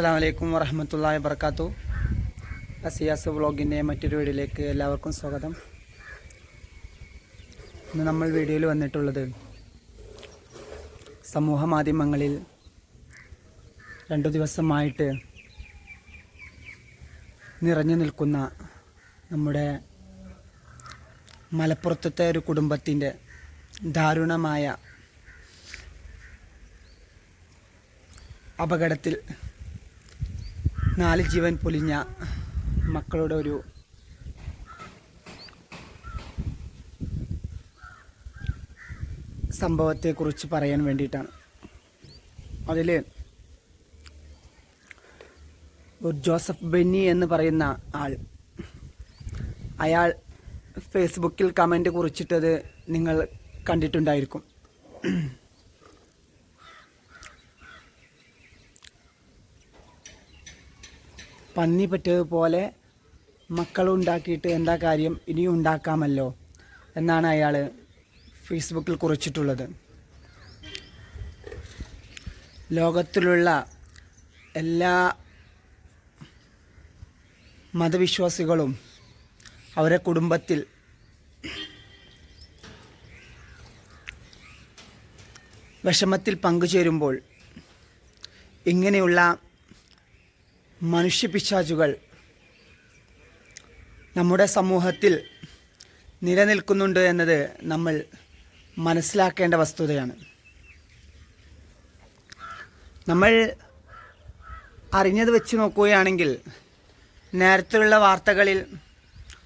അസ്സാം വലൈക്കും വറഹമത്തല്ലാ വർക്കാത്തു അസിയാസ് വ്ളോഗിന്റെ മറ്റൊരു വീഡിയോയിലേക്ക് എല്ലാവർക്കും സ്വാഗതം. ഇന്ന് നമ്മൾ വീഡിയോയിൽ വന്നിട്ടുള്ളത് സമൂഹ മാധ്യമങ്ങളിൽ രണ്ടു ദിവസമായിട്ട് നിറഞ്ഞു നിൽക്കുന്ന നമ്മുടെ മലപ്പുറത്തെ ഒരു കുടുംബത്തിന്റെ ദാരുണമായ അപകടത്തിൽ നാല് ജീവൻ പൊലിഞ്ഞ മക്കളുടെ ഒരു സംഭവത്തെക്കുറിച്ച് പറയാൻ വേണ്ടിയിട്ടാണ്. അതിൽ ഒരു ജോസഫ് ബെന്നി എന്ന് പറയുന്ന ആൾ അയാൾ ഫേസ്ബുക്കിൽ കമന്റ് കുറിച്ചിട്ടത് നിങ്ങൾ കണ്ടിട്ടുണ്ടായിരിക്കും. പന്നി പറ്റിയതുപോലെ മക്കളുണ്ടാക്കിയിട്ട് എന്താ കാര്യം ഇനിയും ഉണ്ടാക്കാമല്ലോ എന്നാണ് അയാൾ ഫേസ്ബുക്കിൽ കുറിച്ചിട്ടുള്ളത്. ലോകത്തിലുള്ള എല്ലാ മതവിശ്വാസികളും അവരെ കുടുംബത്തിൽ വിഷമത്തിൽ പങ്കുചേരുമ്പോൾ ഇങ്ങനെയുള്ള മനുഷ്യപിശാചുകൾ നമ്മുടെ സമൂഹത്തിൽ നിലനിൽക്കുന്നുണ്ട് എന്നത് നമ്മൾ മനസ്സിലാക്കേണ്ട വസ്തുതയാണ്. നമ്മൾ അറിഞ്ഞത് വെച്ച് നോക്കുകയാണെങ്കിൽ നേരത്തെയുള്ള വാർത്തകളിൽ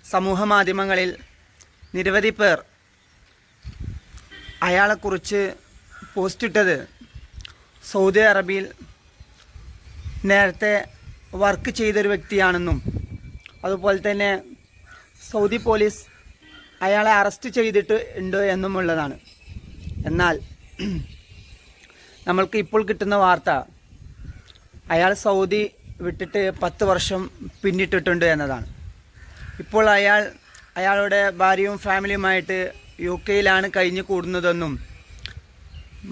സമൂഹ മാധ്യമങ്ങളിൽ നിരവധി പേർ അയാളെക്കുറിച്ച് പോസ്റ്റിട്ടത് സൗദി അറേബ്യയിൽ നേരത്തെ വർക്ക് ചെയ്തൊരു വ്യക്തിയാണെന്നും അതുപോലെ തന്നെ സൗദി പോലീസ് അയാളെ അറസ്റ്റ് ചെയ്തിട്ട് ഉണ്ട് എന്നുമുള്ളതാണ്. എന്നാൽ നമ്മൾക്ക് ഇപ്പോൾ കിട്ടുന്ന വാർത്ത അയാൾ സൗദി വിട്ടിട്ട് പത്ത് വർഷം പിന്നിട്ടിട്ടുണ്ട് എന്നതാണ്. ഇപ്പോൾ അയാൾ അയാളുടെ ഭാര്യയും ഫാമിലിയുമായിട്ട് യു കെയിലാണ് കഴിഞ്ഞു കൂടുന്നതെന്നും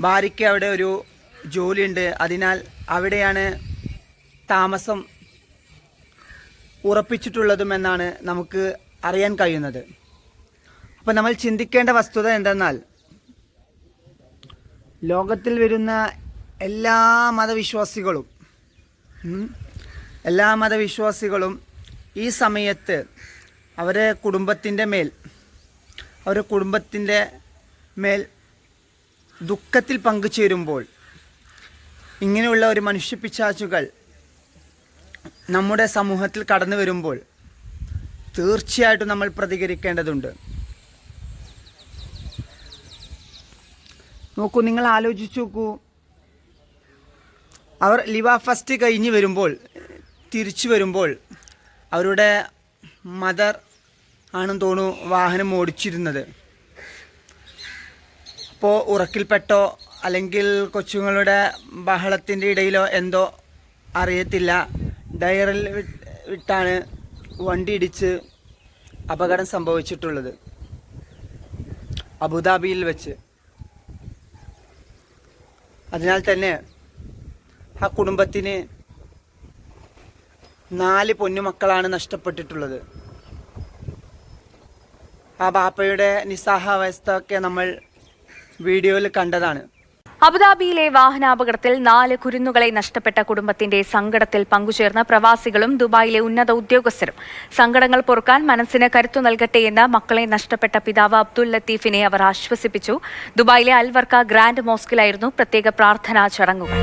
ഭാര്യയ്ക്ക് അവിടെ ഒരു ജോലിയുണ്ട് അതിനാൽ അവിടെയാണ് താമസം ഉറപ്പിച്ചിട്ടുള്ളതും എന്നാണ് നമുക്ക് അറിയാൻ കഴിയുന്നത്. അപ്പോൾ നമ്മൾ ചിന്തിക്കേണ്ട വസ്തുത എന്തെന്നാൽ ലോകത്തിൽ വരുന്ന എല്ലാ മതവിശ്വാസികളും എല്ലാ മതവിശ്വാസികളും ഈ സമയത്ത് അവരെ കുടുംബത്തിന്റെ മേൽ അവരുടെ കുടുംബത്തിന്റെ മേൽ ദുഃഖത്തിൽ പങ്കുചേരുമ്പോൾ ഇങ്ങനെയുള്ള ഒരു മനുഷ്യപ്പിശാചുകൾ നമ്മുടെ സമൂഹത്തിൽ കടന്നു വരുമ്പോൾ തീർച്ചയായിട്ടും നമ്മൾ പ്രതികരിക്കേണ്ടതുണ്ട്. നോക്കൂ നിങ്ങൾ ആലോചിച്ചു നോക്കൂ. അവർ ലിവ ഫസ്റ്റ് കഴിഞ്ഞ് വരുമ്പോൾ തിരിച്ചു വരുമ്പോൾ അവരുടെ മദർ ആണെന്ന് തോന്നുന്നു വാഹനം ഓടിച്ചിരുന്നത്. അപ്പോൾ ഉറക്കിൽപ്പെട്ടോ അല്ലെങ്കിൽ കൊച്ചുങ്ങളുടെ ബഹളത്തിന്റെ ഇടയിലോ എന്തോ അറിയത്തില്ല. ഡയറിൽ വിട്ടാണ് വണ്ടി ഇടിച്ച് അപകടം സംഭവിച്ചിട്ടുള്ളത്. അബുദാബിയിൽ വെച്ച്. അതിനാൽ തന്നെ ആ കുടുംബത്തിന് നാല് പൊന്നുമക്കളാണ് നഷ്ടപ്പെട്ടിട്ടുള്ളത്. ആ ബാപ്പയുടെ നിസ്സാഹാവസ്ഥയൊക്കെ നമ്മൾ വീഡിയോയിൽ കണ്ടതാണ്. അബുദാബിയിലെ വാഹനാപകടത്തിൽ നാല് കുരുന്നുകളെ നഷ്ടപ്പെട്ട കുടുംബത്തിന്റെ സങ്കടത്തിൽ പങ്കുചേർന്ന പ്രവാസികളും ദുബായിലെ ഉന്നത ഉദ്യോഗസ്ഥരും. സങ്കടങ്ങൾ പൊറുക്കാൻ മനസ്സിന് കരുത്തു നൽകട്ടെയെന്ന് മക്കളെ നഷ്ടപ്പെട്ട പിതാവ് അബ്ദുൽ ലത്തീഫിനെ അവർ ആശ്വസിപ്പിച്ചു. ദുബായിലെ അൽവർക്ക ഗ്രാൻഡ് മോസ്കിലായിരുന്നു പ്രത്യേക പ്രാർത്ഥനാ ചടങ്ങുകൾ.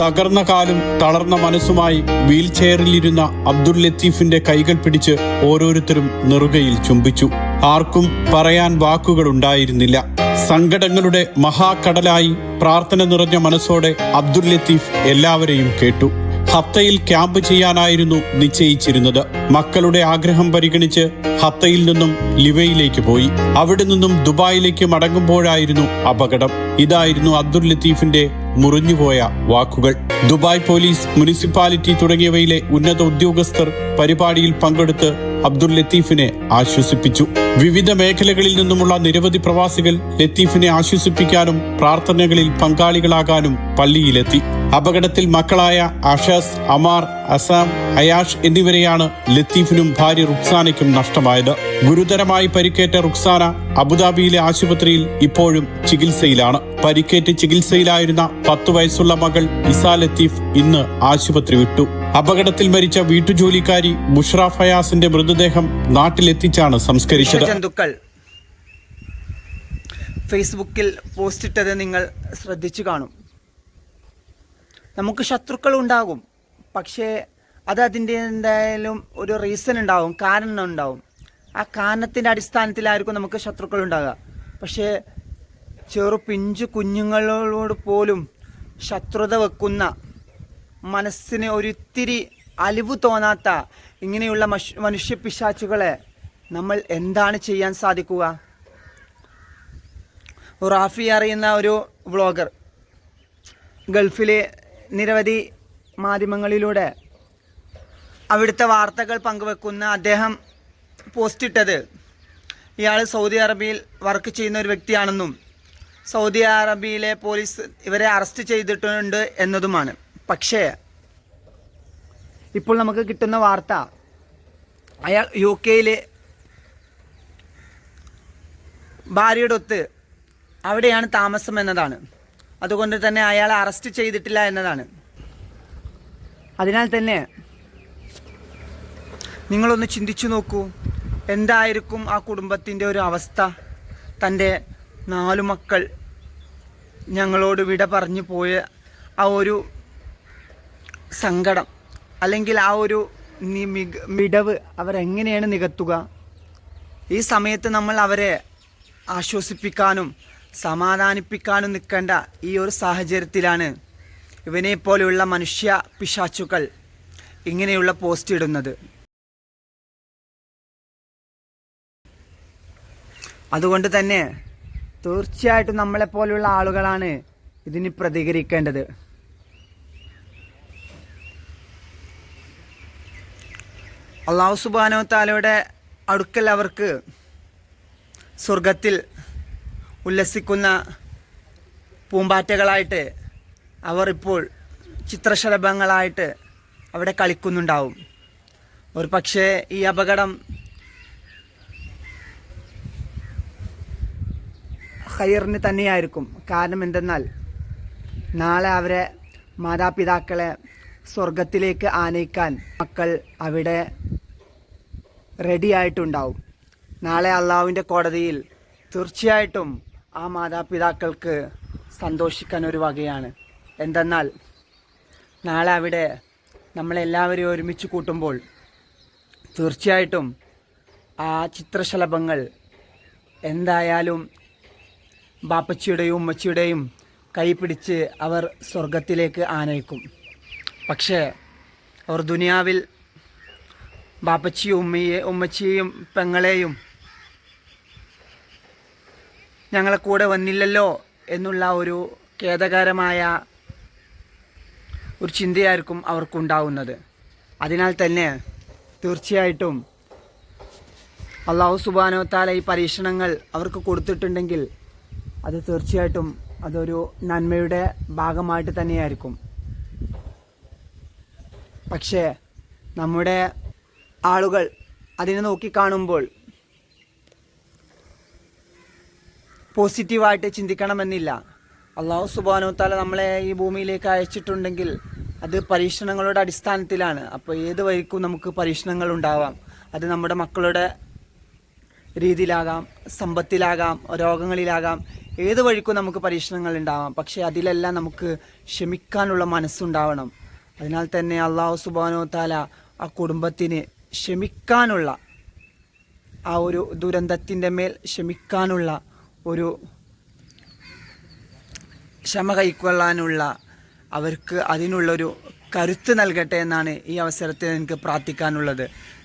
തകർന്ന കാലും തളർന്ന മനസ്സുമായി വീൽ ചെയറിലിരുന്ന അബ്ദുൽ ലത്തീഫിന്റെ കൈകൾ പിടിച്ച് ഓരോരുത്തരും നെറുകയിൽ ചുംബിച്ചു. ആർക്കും പറയാൻ വാക്കുകളുണ്ടായിരുന്നില്ല. സങ്കടങ്ങളുടെ മഹാകടലായി പ്രാർത്ഥന നിറഞ്ഞ മനസ്സോടെ അബ്ദുൽ ലത്തീഫ് എല്ലാവരെയും കേട്ടു. ഹത്തയിൽ ക്യാമ്പ് ചെയ്യാനായിരുന്നു നിശ്ചയിച്ചിരുന്നത്. മക്കളുടെ ആഗ്രഹം പരിഗണിച്ച് ഹത്തയിൽ നിന്നും ലിവയിലേക്ക് പോയി. അവിടെ നിന്നും ദുബായിലേക്ക് മടങ്ങുമ്പോഴായിരുന്നു അപകടം. ഇതായിരുന്നു അബ്ദുൽ ലത്തീഫിന്റെ മുറിഞ്ഞുപോയ വാക്കുകൾ. ദുബായ് പോലീസ് മുനിസിപ്പാലിറ്റി തുടങ്ങിയവയിലെ ഉന്നത ഉദ്യോഗസ്ഥർ പരിപാടിയിൽ പങ്കെടുത്ത് അബ്ദുൾ ലത്തീഫിനെ ആശ്വസിപ്പിച്ചു. വിവിധ മേഖലകളിൽ നിന്നുമുള്ള നിരവധി പ്രവാസികൾ ലത്തീഫിനെ ആശ്വസിപ്പിക്കാനും പ്രാർത്ഥനകളിൽ പങ്കാളികളാകാനും പള്ളിയിലെത്തി. അപകടത്തിൽ മക്കളായ അഷസ് അമാർ അസാം അയാഷ് എന്നിവരെയാണ് ലത്തീഫിനും ഭാര്യ റുക്സാനയ്ക്കും നഷ്ടമായത്. ഗുരുതരമായി പരിക്കേറ്റ റുക്സാന അബുദാബിയിലെ ആശുപത്രിയിൽ ഇപ്പോഴും ചികിത്സയിലാണ്. പരിക്കേറ്റ് ചികിത്സയിലായിരുന്ന പത്തു വയസ്സുള്ള മകൾ ഇസാ ലത്തീഫ് ഇന്ന് ആശുപത്രി വിട്ടു. അപകടത്തിൽ മരിച്ച വീട്ടുജോലിക്കാരി ബുഷ്ര ഫയാസിന്റെ മൃതദേഹം നാട്ടിലെത്തിച്ചാണ് സംസ്കരിച്ചത്. ജന്തുക്കൾ. പോസ്റ്റ് പോസ്റ്റിട്ടത് നിങ്ങൾ ശ്രദ്ധിച്ചു കാണും. നമുക്ക് ശത്രുക്കൾ ഉണ്ടാകും. പക്ഷേ അത് അതിന്റെ എന്തായാലും ഒരു റീസൺ ഉണ്ടാവും കാരണം ഉണ്ടാവും. ആ കാരണത്തിന്റെ അടിസ്ഥാനത്തിലായിരിക്കും നമുക്ക് ശത്രുക്കൾ ഉണ്ടാകുക പക്ഷേ ചെറു പിഞ്ചു കുഞ്ഞുങ്ങളോട് പോലും ശത്രുത വെക്കുന്ന മനസ്സിന് ഒരിത്തിരി അലിവ് തോന്നാത്ത ഇങ്ങനെയുള്ള മനുഷ്യ പിശാച്ചുകളെ നമ്മൾ എന്താണ് ചെയ്യാൻ സാധിക്കുക? റാഫി അറിയുന്ന ഒരു വ്ളോഗർ. ഗൾഫിലെ നിരവധി മാധ്യമങ്ങളിലൂടെ അവിടുത്തെ വാർത്തകൾ പങ്കുവെക്കുന്ന അദ്ദേഹം പോസ്റ്റിട്ടത്. ഇയാൾ സൗദി അറേബ്യയിൽ വർക്ക് ചെയ്യുന്ന ഒരു വ്യക്തിയാണെന്നും സൗദി അറേബ്യയിലെ പോലീസ് ഇവരെ അറസ്റ്റ് ചെയ്തിട്ടുണ്ട് എന്നതുമാണ്. പക്ഷേ ഇപ്പോൾ നമുക്ക് കിട്ടുന്ന വാർത്ത അയാൾ യു കെയിലെ ഭാര്യയുടെ ഒത്ത് അവിടെയാണ് താമസം എന്നതാണ്. അതുകൊണ്ട് തന്നെ അയാളെ അറസ്റ്റ് ചെയ്തിട്ടില്ല എന്നതാണ്. അതിനാൽ തന്നെ നിങ്ങളൊന്ന് ചിന്തിച്ചു നോക്കൂ. എന്തായിരിക്കും ആ കുടുംബത്തിന്റെ ഒരു അവസ്ഥ? തന്റെ നാലു മക്കൾ ഞങ്ങളോട് വിട പറഞ്ഞു പോയ ആ ഒരു സങ്കടം അല്ലെങ്കിൽ ആ ഒരു മിടവ് അവരെങ്ങനെയാണ് നികത്തുക? ഈ സമയത്ത് നമ്മൾ അവരെ ആശ്വസിപ്പിക്കാനും സമാധാനിപ്പിക്കാനും നിൽക്കേണ്ട ഈ ഒരു സാഹചര്യത്തിലാണ് ഇവനെപ്പോലെയുള്ള മനുഷ്യ പിശാച്ചുക്കൾ ഇങ്ങനെയുള്ള പോസ്റ്റ് ഇടുന്നത്. അതുകൊണ്ട് തന്നെ തീർച്ചയായിട്ടും നമ്മളെപ്പോലെയുള്ള ആളുകളാണ് ഇതിന് പ്രതികരിക്കേണ്ടത്. അള്ളാഹു സുബാനോ താലയുടെ അടുക്കൽ അവർക്ക് സ്വർഗത്തിൽ ഉല്ലസിക്കുന്ന പൂമ്പാറ്റകളായിട്ട് അവർ ഇപ്പോൾ ചിത്രശലഭങ്ങളായിട്ട് അവിടെ കളിക്കുന്നുണ്ടാവും. ഒരു പക്ഷേ ഈ അപകടം ഹയറിന് തന്നെയായിരിക്കും. കാരണം എന്തെന്നാൽ നാളെ അവരെ മാതാപിതാക്കളെ സ്വർഗത്തിലേക്ക് ആനയിക്കാൻ മക്കൾ അവിടെ റെഡി ആയിട്ടുണ്ടാവും നാളെ അള്ളാഹുവിന്റെ കോടതിയിൽ തീർച്ചയായിട്ടും ആ മാതാപിതാക്കൾക്ക് സന്തോഷിക്കാൻ ഒരു വകയാണ്. എന്തെന്നാൽ നാളെ അവിടെ നമ്മളെല്ലാവരെയും ഒരുമിച്ച് കൂട്ടുമ്പോൾ തീർച്ചയായിട്ടും ആ ചിത്രശലഭങ്ങൾ എന്തായാലും ബാപ്പച്ചിയുടെയും ഉമ്മച്ചിയുടെയും കൈ പിടിച്ച് അവർ സ്വർഗത്തിലേക്ക് ആനയിക്കും. പക്ഷേ അവർ ദുനിയാവിൽ ബാപ്പച്ചിയും ഉമ്മയെ ഉമ്മച്ചിയെയും പെങ്ങളെയും. ഞങ്ങളെ കൂടെ വന്നില്ലല്ലോ എന്നുള്ള ഒരു ഖേദകരമായ ഒരു ചിന്തയായിരിക്കും അവർക്കുണ്ടാവുന്നത് അതിനാൽ തന്നെ തീർച്ചയായിട്ടും അള്ളാഹു സുബാനോ താല ഈ പരീക്ഷണങ്ങൾ അവർക്ക് കൊടുത്തിട്ടുണ്ടെങ്കിൽ അത് തീർച്ചയായിട്ടും അതൊരു നന്മയുടെ ഭാഗമായിട്ട് തന്നെയായിരിക്കും. പക്ഷേ നമ്മുടെ ആളുകൾ അതിനെ നോക്കിക്കാണുമ്പോൾ പോസിറ്റീവായിട്ട് ചിന്തിക്കണമെന്നില്ല. അള്ളാഹു സുബാനോ താല നമ്മളെ ഈ ഭൂമിയിലേക്ക് അയച്ചിട്ടുണ്ടെങ്കിൽ അത് പരീക്ഷണങ്ങളുടെ അടിസ്ഥാനത്തിലാണ്. അപ്പോൾ ഏത് വഴിക്കും നമുക്ക് പരീക്ഷണങ്ങൾ ഉണ്ടാവാം. അത് നമ്മുടെ മക്കളുടെ രീതിയിലാകാം സമ്പത്തിലാകാം രോഗങ്ങളിലാകാം. ഏത് വഴിക്കും നമുക്ക് പരീക്ഷണങ്ങൾ ഉണ്ടാവാം. പക്ഷേ അതിലെല്ലാം നമുക്ക് ക്ഷമിക്കാനുള്ള മനസ്സുണ്ടാവണം. അതിനാൽ തന്നെ അള്ളാഹു സുബാനോ താല ആ കുടുംബത്തിന് ക്ഷമിക്കാനുള്ള ആ ഒരു ദുരന്തത്തിന്റെ മേൽ ക്ഷമിക്കാനുള്ള ഒരു ക്ഷമ കൈക്കൊള്ളാനുള്ള അവർക്ക് അതിനുള്ളൊരു കരുത്ത് നൽകട്ടെ എന്നാണ് ഈ അവസരത്തിൽ എനിക്ക് പ്രാർത്ഥിക്കാനുള്ളത്.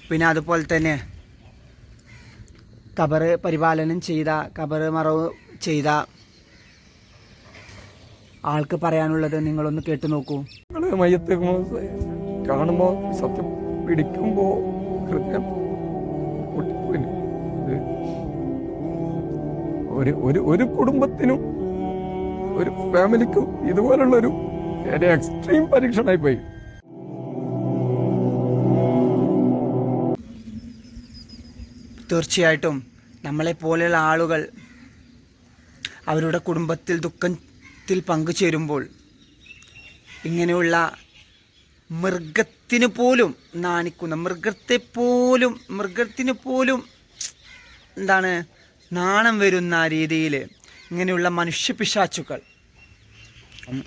പിന്നെ അതുപോലെ തന്നെ കബറ് പരിപാലനം ചെയ്ത കബറ് മറവ് ചെയ്ത ആൾക്ക് പറയാനുള്ളത് നിങ്ങളൊന്ന് കേട്ടു നോക്കൂ. മയ്യത്ത് കാണുമ്പോൾ സത്യം പിടിക്കുമ്പോൾ കൃത്യം. ഒരു ഒരു ഒരു കുടുംബത്തിനും ഒരു ഫാമിലിക്കും ഇതുപോലുള്ളൊരു എക്സ്ട്രീം പരീക്ഷണമായി പോയി. തീർച്ചയായിട്ടും നമ്മളെ പോലെയുള്ള ആളുകൾ അവരുടെ കുടുംബത്തിൽ ദുഃഖത്തിൽ പങ്കുചേരുമ്പോൾ ഇങ്ങനെയുള്ള മൃഗത്തിന് പോലും നാണിക്കുന്ന മൃഗത്തെ പോലും മൃഗത്തിന് പോലും എന്താണ് നാണം വരുന്ന രീതിയിൽ ഇങ്ങനെയുള്ള മനുഷ്യ പിശാച്ചുക്കൾ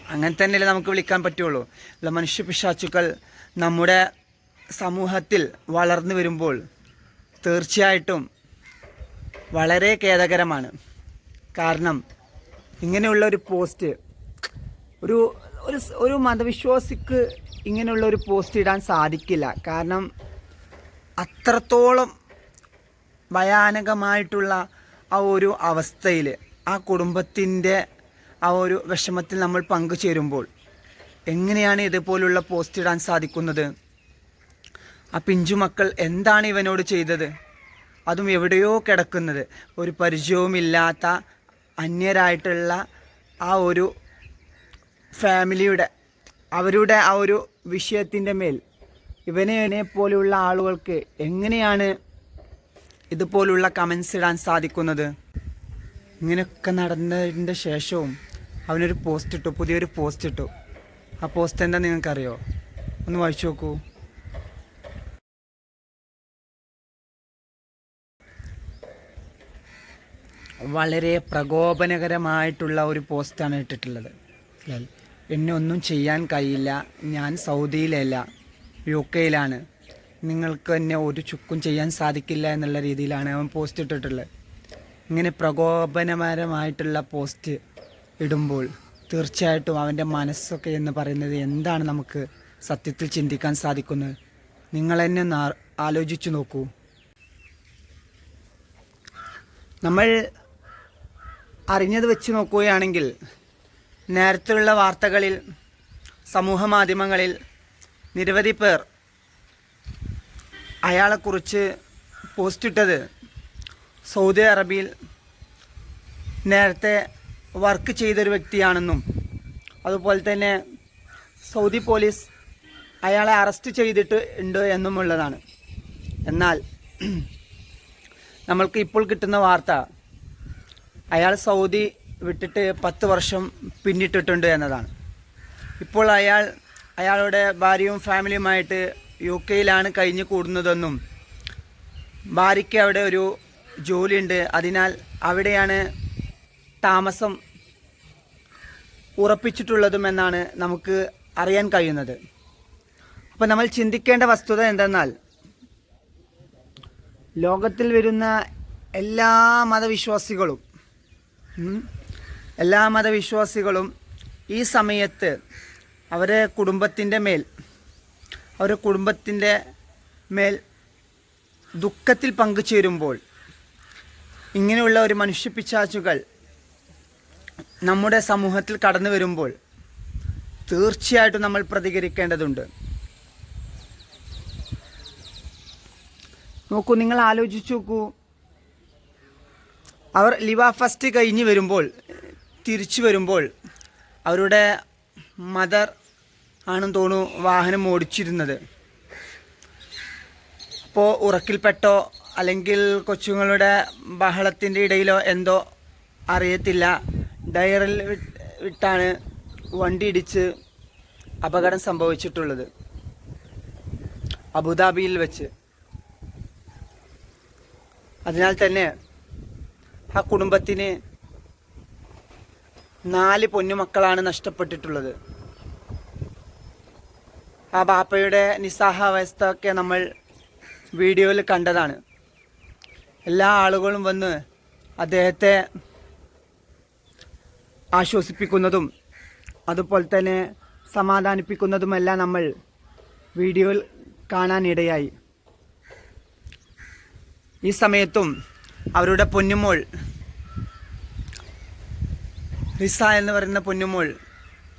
അങ്ങനെ തന്നെയല്ലേ നമുക്ക് വിളിക്കാൻ പറ്റുള്ളൂ. ഉള്ള മനുഷ്യപിശാച്ചുക്കൾ നമ്മുടെ സമൂഹത്തിൽ വളർന്നു വരുമ്പോൾ തീർച്ചയായിട്ടും വളരെ ഖേദകരമാണ്. കാരണം ഇങ്ങനെയുള്ള ഒരു പോസ്റ്റ് ഒരു ഒരു ഒരു മതവിശ്വാസിക്ക് ഇങ്ങനെയുള്ള ഒരു പോസ്റ്റ് ഇടാൻ സാധിക്കില്ല. കാരണം അത്രത്തോളം ഭയാനകമായിട്ടുള്ള ആ ഒരു അവസ്ഥയിൽ ആ കുടുംബത്തിന്റെ ആ ഒരു വിഷമത്തിൽ നമ്മൾ പങ്കുചേരുമ്പോൾ എങ്ങനെയാണ് ഇതുപോലുള്ള പോസ്റ്റ് ഇടാൻ സാധിക്കുന്നത്? ആ പിഞ്ചു മക്കൾ എന്താണ് ഇവനോട് ചെയ്തത്? അതും എവിടെയോ കിടക്കുന്നത്. ഒരു പരിചയവുമില്ലാത്ത അന്യരായിട്ടുള്ള ആ ഒരു ഫാമിലിയുടെ അവരുടെ ആ ഒരു വിഷയത്തിന്റെ മേൽ ഇവനെ ഇവനെ പോലെയുള്ള ആളുകൾക്ക് എങ്ങനെയാണ് ഇതുപോലുള്ള കമൻസ് ഇടാൻ സാധിക്കുന്നത്? ഇങ്ങനെയൊക്കെ നടന്നതിന്റെ ശേഷവും അവനൊരു പോസ്റ്റ് ഇട്ടു പുതിയൊരു പോസ്റ്റ് ഇട്ടു. ആ പോസ്റ്റ് എന്താ നിങ്ങൾക്കറിയോ? ഒന്ന് വായിച്ചു നോക്കൂ. വളരെ പ്രകോപനകരമായിട്ടുള്ള ഒരു പോസ്റ്റാണ് ഇട്ടിട്ടുള്ളത്? എന്നെ ഒന്നും ചെയ്യാൻ കഴിയില്ല. ഞാൻ സൗദിയിലല്ല യു കെയിലാണ് നിങ്ങൾക്ക് എന്നെ ഒരു ചുക്കും ചെയ്യാൻ സാധിക്കില്ല എന്നുള്ള രീതിയിലാണ് അവൻ പോസ്റ്റ് ഇട്ടിട്ടുള്ളത്. ഇങ്ങനെ പ്രകോപനപരമായിട്ടുള്ള പോസ്റ്റ് ഇടുമ്പോൾ തീർച്ചയായിട്ടും അവന്റെ മനസ്സൊക്കെ എന്ന് പറയുന്നത് എന്താണ് നമുക്ക് സത്യത്തിൽ ചിന്തിക്കാൻ സാധിക്കുന്നത്? നിങ്ങൾ എന്നെ ഒന്ന് ആലോചിച്ചു നോക്കൂ. നമ്മൾ അറിഞ്ഞത് വെച്ച് നോക്കുകയാണെങ്കിൽ നേരത്തെയുള്ള വാർത്തകളിൽ സമൂഹ മാധ്യമങ്ങളിൽ നിരവധി പേർ അയാളെക്കുറിച്ച് പോസ്റ്റിട്ടത് സൗദി അറേബ്യയിൽ നേരത്തെ വർക്ക് ചെയ്തൊരു വ്യക്തിയാണെന്നും അതുപോലെ തന്നെ സൗദി പോലീസ് അയാളെ അറസ്റ്റ് ചെയ്തിട്ട് ഉണ്ട് എന്നുമുള്ളതാണ്. എന്നാൽ നമ്മൾക്ക് ഇപ്പോൾ കിട്ടുന്ന വാർത്ത അയാൾ സൗദി വിട്ടിട്ട് പത്ത് വർഷം പിന്നിട്ടിട്ടുണ്ട് എന്നതാണ്. ഇപ്പോൾ അയാൾ അയാളുടെ ഭാര്യയും ഫാമിലിയുമായിട്ട് യു കെയിലാണ് കഴിഞ്ഞു കൂടുന്നതെന്നും ഭാര്യയ്ക്ക് അവിടെ ഒരു ജോലിയുണ്ട്. അതിനാൽ അവിടെയാണ് താമസം ഉറപ്പിച്ചിട്ടുള്ളതും എന്നാണ് നമുക്ക് അറിയാൻ കഴിയുന്നത്. അപ്പോൾ നമ്മൾ ചിന്തിക്കേണ്ട വസ്തുത എന്തെന്നാൽ ലോകത്തിൽ വരുന്ന എല്ലാ മതവിശ്വാസികളും എല്ലാ മതവിശ്വാസികളും ഈ സമയത്ത് അവരെ കുടുംബത്തിന്റെ മേൽ അവരുടെ കുടുംബത്തിന്റെ മേൽ ദുഃഖത്തിൽ പങ്കുചേരുമ്പോൾ ഇങ്ങനെയുള്ള ഒരു മനുഷ്യപ്പിച്ചാച്ചുകൾ നമ്മുടെ സമൂഹത്തിൽ കടന്നു വരുമ്പോൾ തീർച്ചയായിട്ടും നമ്മൾ പ്രതികരിക്കേണ്ടതുണ്ട്. നോക്കൂ നിങ്ങൾ ആലോചിച്ചു നോക്കൂ. അവർ ലിവ ഫസ്റ്റ് കഴിഞ്ഞ് വരുമ്പോൾ തിരിച്ചു വരുമ്പോൾ അവരുടെ മദർ ആണെന്ന് തോന്നുന്നു വാഹനം ഓടിച്ചിരുന്നത്. അപ്പോൾ ഉറക്കിൽപ്പെട്ടോ അല്ലെങ്കിൽ കൊച്ചുങ്ങളുടെ ബഹളത്തിന്റെ ഇടയിലോ എന്തോ അറിയത്തില്ല. ഡയറിൽ വിട്ടാണ് വണ്ടി ഇടിച്ച് അപകടം സംഭവിച്ചിട്ടുള്ളത്. അബുദാബിയിൽ വെച്ച്. അതിനാൽ തന്നെ ആ കുടുംബത്തിന് നാല് പൊന്നുമക്കളാണ് നഷ്ടപ്പെട്ടിട്ടുള്ളത്. ആ ബാപ്പയുടെ നിസ്സഹാവസ്ഥ ഒക്കെ നമ്മൾ വീഡിയോയിൽ കണ്ടതാണ്. എല്ലാ ആളുകളും വന്ന് അദ്ദേഹത്തെ ആശ്വസിപ്പിക്കുന്നതും അതുപോലെ തന്നെ സമാധാനിപ്പിക്കുന്നതുമെല്ലാം നമ്മൾ വീഡിയോയിൽ കാണാനിടയായി. ഈ സമയത്തും അവരുടെ പൊന്നുമോൾ റിസ എന്ന് പറയുന്ന പൊന്നുമോൾ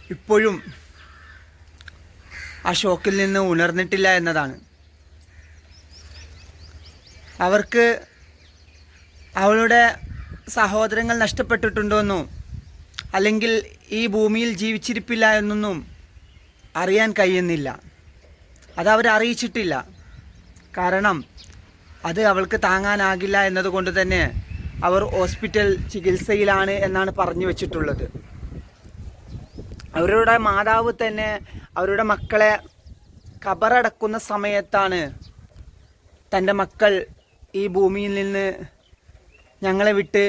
ഇപ്പോഴും ആ ഷോക്കിൽ നിന്ന് ഉണർന്നിട്ടില്ല എന്നതാണ്. അവർക്ക് അവളുടെ സഹോദരങ്ങൾ നഷ്ടപ്പെട്ടിട്ടുണ്ടോയെന്നോ അല്ലെങ്കിൽ ഈ ഭൂമിയിൽ ജീവിച്ചിരിപ്പില്ല എന്നൊന്നും അറിയാൻ കഴിയുന്നില്ല. അത് അവരെ അറിയിച്ചിട്ടില്ല. കാരണം അത് അവൾക്ക് താങ്ങാനാകില്ല എന്നതുകൊണ്ട് തന്നെ അവർ ഹോസ്പിറ്റൽ ചികിത്സയിലാണ് എന്നാണ് പറഞ്ഞു വെച്ചിട്ടുള്ളത്. അവരുടെ മാതാവ് തന്നെ അവരുടെ മക്കളെ കബറടക്കുന്ന സമയത്താണ് തന്റെ മക്കൾ ഈ ഭൂമിയിൽ നിന്ന് ഞങ്ങളെ വിട്ട്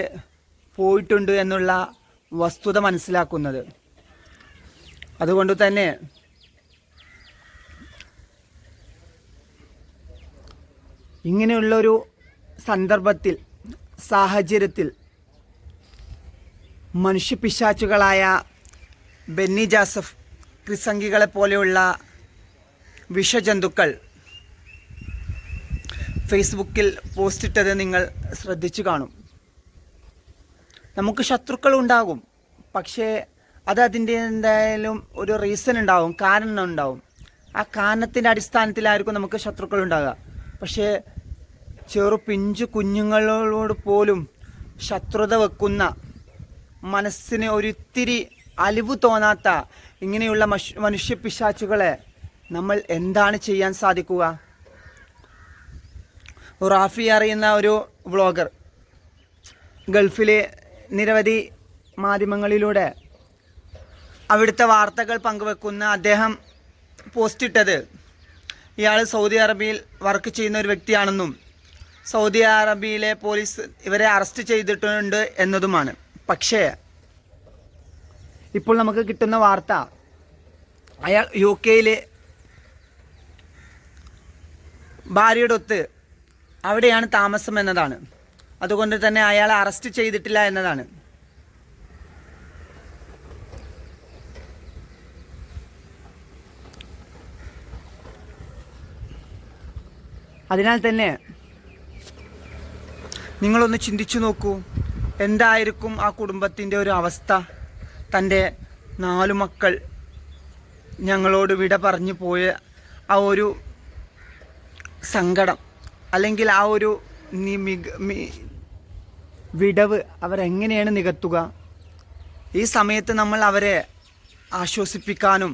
പോയിട്ടുണ്ട് എന്നുള്ള വസ്തുത മനസ്സിലാക്കുന്നത്. അതുകൊണ്ട് തന്നെ ഇങ്ങനെയുള്ളൊരു സന്ദർഭത്തിൽ സാഹചര്യത്തിൽ മനുഷ്യപിശാച്ചുകളായ ബെന്നി ജാസഫ് ക്രിസംഗികളെ പോലെയുള്ള വിഷജന്തുക്കൾ ഫേസ്ബുക്കിൽ പോസ്റ്റിട്ടത് നിങ്ങൾ ശ്രദ്ധിച്ചു കാണും. നമുക്ക് ശത്രുക്കൾ ഉണ്ടാകും പക്ഷേ അത് അതിന്റെ എന്തായാലും ഒരു റീസൺ ഉണ്ടാവും കാരണം ഉണ്ടാവും. ആ കാരണത്തിന്റെ അടിസ്ഥാനത്തിലായിരിക്കും നമുക്ക് ശത്രുക്കൾ ഉണ്ടാകുക പക്ഷേ ചെറു പിഞ്ചു കുഞ്ഞുങ്ങളോട് പോലും ശത്രുത വെക്കുന്ന മനസ്സിന് ഒരിത്തിരി അലിവ് തോന്നാത്ത ഇങ്ങനെയുള്ള മനുഷ്യ പിശാച്ചുകളെ നമ്മൾ എന്താണ് ചെയ്യാൻ സാധിക്കുക? റാഫി അറിയുന്ന ഒരു വ്ളോഗർ ഗൾഫിലെ നിരവധി മാധ്യമങ്ങളിലൂടെ അവിടുത്തെ വാർത്തകൾ പങ്കുവെക്കുന്ന അദ്ദേഹം പോസ്റ്റിട്ടത്. ഇയാൾ സൗദി അറേബ്യയിൽ വർക്ക് ചെയ്യുന്ന ഒരു വ്യക്തിയാണെന്നും സൗദി അറേബ്യയിലെ പോലീസ് ഇവരെ അറസ്റ്റ് ചെയ്തിട്ടുണ്ട് എന്നതുമാണ്. പക്ഷേ ഇപ്പോൾ നമുക്ക് കിട്ടുന്ന വാർത്ത അയാൾ യു കെയിലെ ഭാര്യയുടെ ഒത്ത് അവിടെയാണ് താമസം എന്നതാണ്. അതുകൊണ്ട് തന്നെ അയാളെ അറസ്റ്റ് ചെയ്തിട്ടില്ല എന്നതാണ്. അതിനാൽ തന്നെ നിങ്ങളൊന്ന് ചിന്തിച്ചു നോക്കൂ. എന്തായിരിക്കും ആ കുടുംബത്തിന്റെ ഒരു അവസ്ഥ? തന്റെ നാലു മക്കൾ ഞങ്ങളോട് വിട പറഞ്ഞു പോയ ആ ഒരു സങ്കടം അല്ലെങ്കിൽ ആ ഒരു വിടവ് അവരെങ്ങനെയാണ് നികത്തുക? ഈ സമയത്ത് നമ്മൾ അവരെ ആശ്വസിപ്പിക്കാനും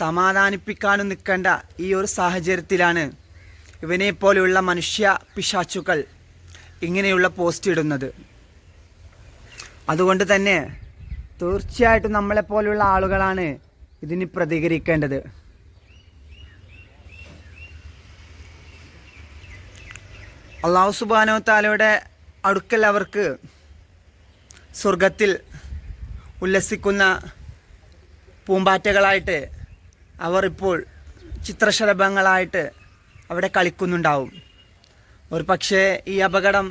സമാധാനിപ്പിക്കാനും നിൽക്കേണ്ട ഈ ഒരു സാഹചര്യത്തിലാണ് ഇവനെപ്പോലെയുള്ള മനുഷ്യ പിശാച്ചുക്കൾ ഇങ്ങനെയുള്ള പോസ്റ്റ് ഇടുന്നത്. അതുകൊണ്ട് തന്നെ തീർച്ചയായിട്ടും നമ്മളെപ്പോലുള്ള ആളുകളാണ് ഇതിന് പ്രതികരിക്കേണ്ടത്. അള്ളാഹു സുബാനോ താലയുടെ അടുക്കൽ അവർക്ക് സ്വർഗത്തിൽ ഉല്ലസിക്കുന്ന പൂമ്പാറ്റകളായിട്ട് അവർ ഇപ്പോൾ ചിത്രശലഭങ്ങളായിട്ട് അവിടെ കളിക്കുന്നുണ്ടാവും. ഒരു പക്ഷേ ഈ അപകടം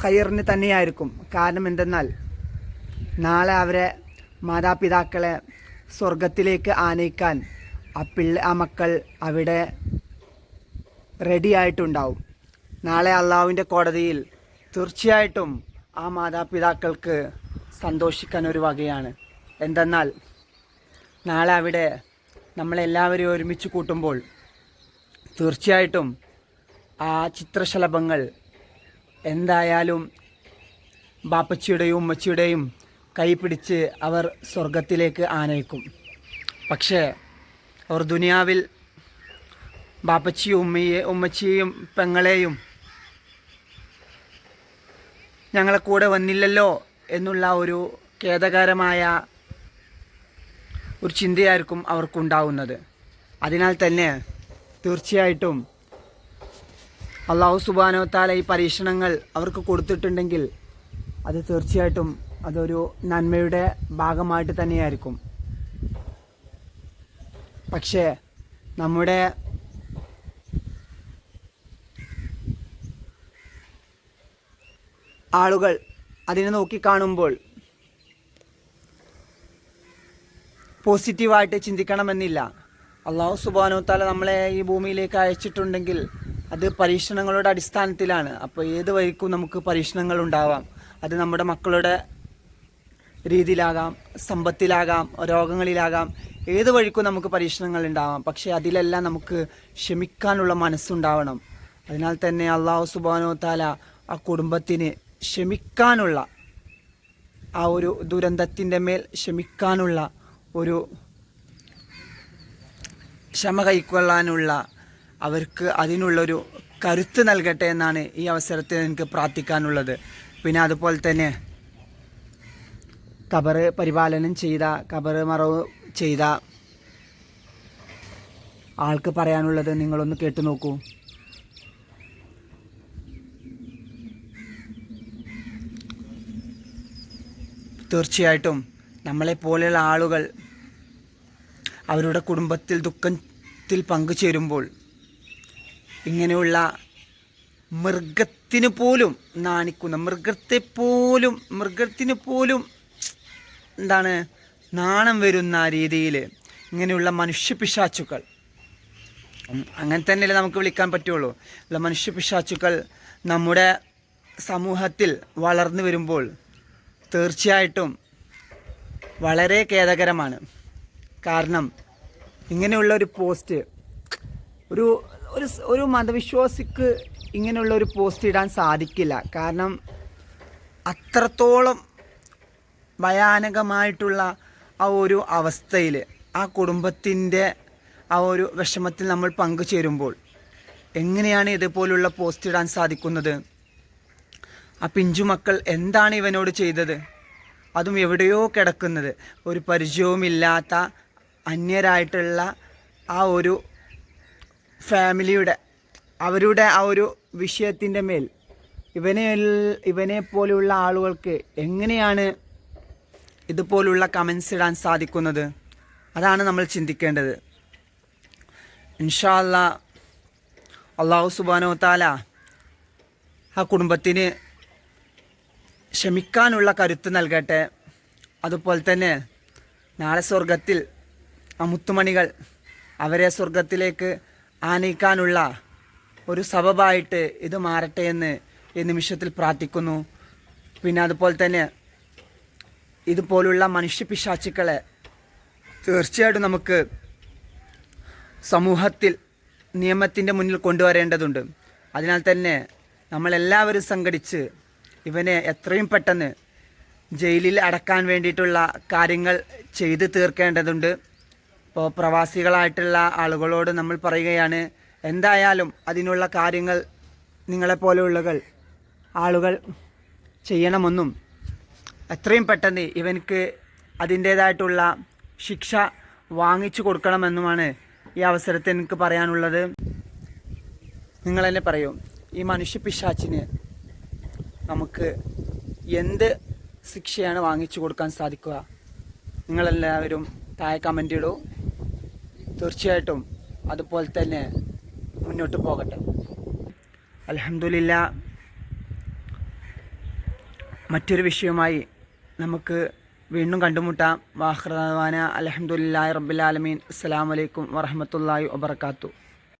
ഹയറിന് തന്നെയായിരിക്കും. കാരണം എന്തെന്നാൽ നാളെ അവരെ മാതാപിതാക്കളെ സ്വർഗത്തിലേക്ക് ആനയിക്കാൻ ആ പിള്ള ആ മക്കൾ അവിടെ റെഡി ആയിട്ടുണ്ടാവും. നാളെ അള്ളാവിന്റെ കോടതിയിൽ തീർച്ചയായിട്ടും ആ മാതാപിതാക്കൾക്ക് സന്തോഷിക്കാൻ ഒരു വകയാണ്. എന്തെന്നാൽ നാളെ അവിടെ നമ്മളെല്ലാവരെയും ഒരുമിച്ച് കൂട്ടുമ്പോൾ തീർച്ചയായിട്ടും ആ ചിത്രശലഭങ്ങൾ എന്തായാലും ബാപ്പച്ചിയുടെയും ഉമ്മച്ചിയുടെയും കൈപിടിച്ച് അവർ സ്വർഗത്തിലേക്ക് ആനയിക്കും. പക്ഷേ അവർ ദുനിയാവിൽ ബാപ്പച്ചിയും ഉമ്മയെ ഉമ്മച്ചിയെയും പെങ്ങളെയും ഞങ്ങളെ കൂടെ വന്നില്ലല്ലോ എന്നുള്ള ഒരു ഖേദകരമായ ഒരു ചിന്തയായിരിക്കും അവർക്കുണ്ടാവുന്നത്. അതിനാൽ തന്നെ തീർച്ചയായിട്ടും അള്ളാഹു സുബാനോ താല ഈ പരീക്ഷണങ്ങൾ അവർക്ക് കൊടുത്തിട്ടുണ്ടെങ്കിൽ അത് തീർച്ചയായിട്ടും അതൊരു നന്മയുടെ ഭാഗമായിട്ട് തന്നെയായിരിക്കും. പക്ഷേ നമ്മുടെ ആളുകൾ അതിനെ നോക്കിക്കാണുമ്പോൾ പോസിറ്റീവായിട്ട് ചിന്തിക്കണമെന്നില്ല. അള്ളാഹു സുബാനോ താല നമ്മളെ ഈ ഭൂമിയിലേക്ക് അയച്ചിട്ടുണ്ടെങ്കിൽ അത് പരീക്ഷണങ്ങളുടെ അടിസ്ഥാനത്തിലാണ്. അപ്പോൾ ഏത് വഴിക്കും നമുക്ക് പരീക്ഷണങ്ങൾ ഉണ്ടാവാം. അത് നമ്മുടെ മക്കളുടെ രീതിയിലാകാം സമ്പത്തിലാകാം രോഗങ്ങളിലാകാം. ഏത് വഴിക്കും നമുക്ക് പരീക്ഷണങ്ങൾ ഉണ്ടാവാം. പക്ഷേ അതിലെല്ലാം നമുക്ക് ക്ഷമിക്കാനുള്ള മനസ്സുണ്ടാവണം. അതിനാൽ തന്നെ അള്ളാഹു സുബാനോ താല ആ കുടുംബത്തിന് ക്ഷമിക്കാനുള്ള ആ ഒരു ദുരന്തത്തിന്റെ മേൽ ക്ഷമിക്കാനുള്ള ഒരു ക്ഷമ കൈക്കൊള്ളാനുള്ള അവർക്ക് അതിനുള്ളൊരു കരുത്ത് നൽകട്ടെ എന്നാണ് ഈ അവസരത്തിൽ എനിക്ക് പ്രാർത്ഥിക്കാനുള്ളത്. പിന്നെ അതുപോലെ തന്നെ കബർ പരിപാലനം ചെയ്ത കബർ മറവ് ചെയ്ത ആൾക്ക് പറയാനുള്ളത് നിങ്ങളൊന്ന് കേട്ടു നോക്കൂ. തീർച്ചയായിട്ടും നമ്മളെപ്പോലെയുള്ള ആളുകൾ അവരുടെ കുടുംബത്തിൽ ദുഃഖത്തിൽ പങ്കുചേരുമ്പോൾ ഇങ്ങനെയുള്ള മൃഗത്തിന് പോലും നാണിക്കുന്ന മൃഗത്തെ പോലും മൃഗത്തിന് പോലും എന്താണ് നാണം വരുന്ന രീതിയിൽ ഇങ്ങനെയുള്ള മനുഷ്യപിശാച്ചുക്കൾ പിശാച്ചുക്കൾ അങ്ങനെ തന്നെയല്ലേ നമുക്ക് വിളിക്കാൻ പറ്റുള്ളൂ. ഉള്ള മനുഷ്യപിശാച്ചുക്കൾ നമ്മുടെ സമൂഹത്തിൽ വളർന്നു വരുമ്പോൾ തീർച്ചയായിട്ടും വളരെ ഖേദകരമാണ്. കാരണം ഇങ്ങനെയുള്ള ഒരു പോസ്റ്റ് ഒരു ഒരു ഒരു മതവിശ്വാസിക്ക് ഇങ്ങനെയുള്ള ഒരു പോസ്റ്റ് ഇടാൻ സാധിക്കില്ല. കാരണം അത്രത്തോളം ഭയാനകമായിട്ടുള്ള ആ ഒരു അവസ്ഥയിൽ ആ കുടുംബത്തിന്റെ ആ ഒരു വിഷമത്തിൽ നമ്മൾ പങ്കുചേരുമ്പോൾ എങ്ങനെയാണ് ഇതുപോലുള്ള പോസ്റ്റ് ഇടാൻ സാധിക്കുന്നത്? ആ പിഞ്ചുമക്കൾ എന്താണ് ഇവനോട് ചെയ്തത്? അതും എവിടെയോ കിടക്കുന്നത്. ഒരു പരിചയവുമില്ലാത്ത അന്യരായിട്ടുള്ള ആ ഒരു ഫാമിലിയുടെ അവരുടെ ആ ഒരു വിഷയത്തിന്റെ മേൽ ഇവനെ ഇവനെ പോലെയുള്ള ആളുകൾക്ക് എങ്ങനെയാണ് ഇതുപോലുള്ള കമൻസ് ഇടാൻ സാധിക്കുന്നത്? അതാണ് നമ്മൾ ചിന്തിക്കേണ്ടത്. ഇൻഷാല്ല അള്ളാഹു സുബാനോ താല ആ കുടുംബത്തിന് ക്ഷമിക്കാനുള്ള കരുത്ത് നൽകട്ടെ. അതുപോലെ തന്നെ നാളെ സ്വർഗത്തിൽ മുത്തുമണികൾ അവരെ സ്വർഗത്തിലേക്ക് ആനയിക്കാനുള്ള ഒരു സബബായിട്ട് ഇത് മാറട്ടെ എന്ന് ഈ നിമിഷത്തിൽ പ്രാർത്ഥിക്കുന്നു. പിന്നെ അതുപോലെ തന്നെ ഇതുപോലുള്ള മനുഷ്യ പിശാച്ചുക്കളെ തീർച്ചയായിട്ടും നമുക്ക് സമൂഹത്തിൽ നിയമത്തിന്റെ മുന്നിൽ കൊണ്ടുവരേണ്ടതുണ്ട്. അതിനാൽ തന്നെ നമ്മളെല്ലാവരും സംഘടിച്ച് ഇവനെ എത്രയും പെട്ടെന്ന് ജയിലിൽ അടക്കാൻ വേണ്ടിയിട്ടുള്ള കാര്യങ്ങൾ ചെയ്തു തീർക്കേണ്ടതുണ്ട്. ഇപ്പോൾ പ്രവാസികളായിട്ടുള്ള ആളുകളോട് നമ്മൾ പറയുകയാണ് എന്തായാലും അതിനുള്ള കാര്യങ്ങൾ നിങ്ങളെപ്പോലെയുള്ളകൾ ആളുകൾ ചെയ്യണമെന്നും എത്രയും പെട്ടെന്ന് ഇവനിക്ക് അതിന്റേതായിട്ടുള്ള ശിക്ഷ വാങ്ങിച്ചു കൊടുക്കണമെന്നുമാണ് ഈ അവസരത്തിൽ എനിക്ക് പറയാനുള്ളത്. നിങ്ങൾ തന്നെ പറയൂ ഈ മനുഷ്യ പിശാച്ചിന് നമുക്ക് എന്ത് ശിക്ഷയാണ് വാങ്ങിച്ചു കൊടുക്കാൻ സാധിക്കുക? നിങ്ങളെല്ലാവരും താഴെ കമന്റ് ഇടൂ. തീർച്ചയായിട്ടും അതുപോലെ തന്നെ മുന്നോട്ട് പോകട്ടെ. അലഹമില്ല മറ്റൊരു വിഷയവുമായി നമുക്ക് വീണ്ടും കണ്ടുമുട്ടാം. വാഹ്റവാന അലഹമുല്ലാ റബ്ബുലാലമീൻ അസ്സാം വലൈക്കും വറഹമത്തല്ലാഹി വബർക്കാത്തു